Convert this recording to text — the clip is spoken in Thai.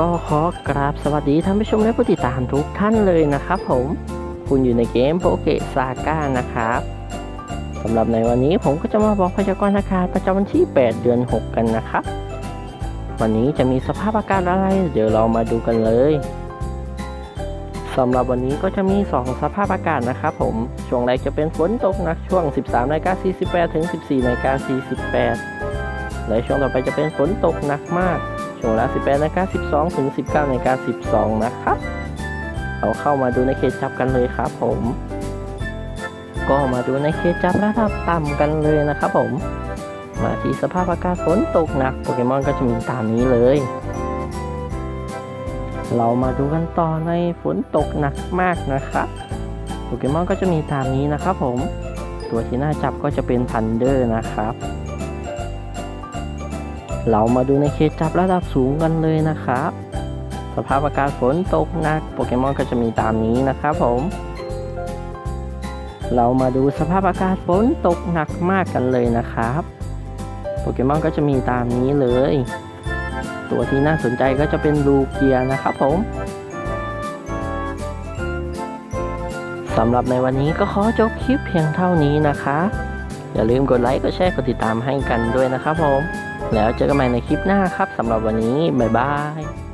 ก็ขอกราบสวัสดีท่านผู้ชมและผู้ติดตามทุกท่านเลยนะครับผม คุณอยู่ในเกมโปเกซาก้านะครับสำหรับในวันนี้ผมก็จะมาบอกพยากรณ์อากาศประจำวันที่ 8 เดือน 6 กันนะครับ วันนี้จะมีสภาพอากาศอะไร เดี๋ยวเรามาดูกันเลยสำหรับวันนี้ก็จะมี 2 สภาพอากาศนะครับผม ช่วงแรกจะเป็นฝนตกหนักช่วง 13นาฬิกา48ถึง 14นาฬิกา48 และช่วงต่อไปจะเป็นฝนตกหนักมาก ช่วงเวลา 18นาฬิกา12 ถึง 19นาฬิกา12 นะครับ เราเข้ามาดูในเขตจับกันเลยครับผม ก็มาดูในเขตจับระดับต่ำกันเลยนะครับผม มาที่สภาพอากาศฝนตกหนักโปเกมอนก็จะมีตามนี้เลย เรามาดูกันต่อในฝนตกหนักมากนะครับโปเกมอนก็จะมีตามนี้นะครับผม ตัวที่น่าจับก็จะเป็นพันเดอร์นะครับ เรามาดูในเขตจับระดับสูงกันเลยนะครับ สภาพอากาศฝนตกหนักโปเกมอนก็จะมีตามนี้นะครับผม เรามาดูสภาพอากาศฝนตกหนักมากกันเลยนะครับ โปเกมอนก็จะมีตามนี้เลย ตัวที่น่าสนใจก็จะเป็นลูเกียนะครับผมสำหรับในวันนี้ก็ขอจบคลิปเพียงเท่านี้นะคะ อย่าลืมกดไลค์ กดแชร์ กดติดตามให้กันด้วยนะครับผม แล้วเจอกันใหม่ในคลิปหน้าครับสำหรับวันนี้ บ๊ายบาย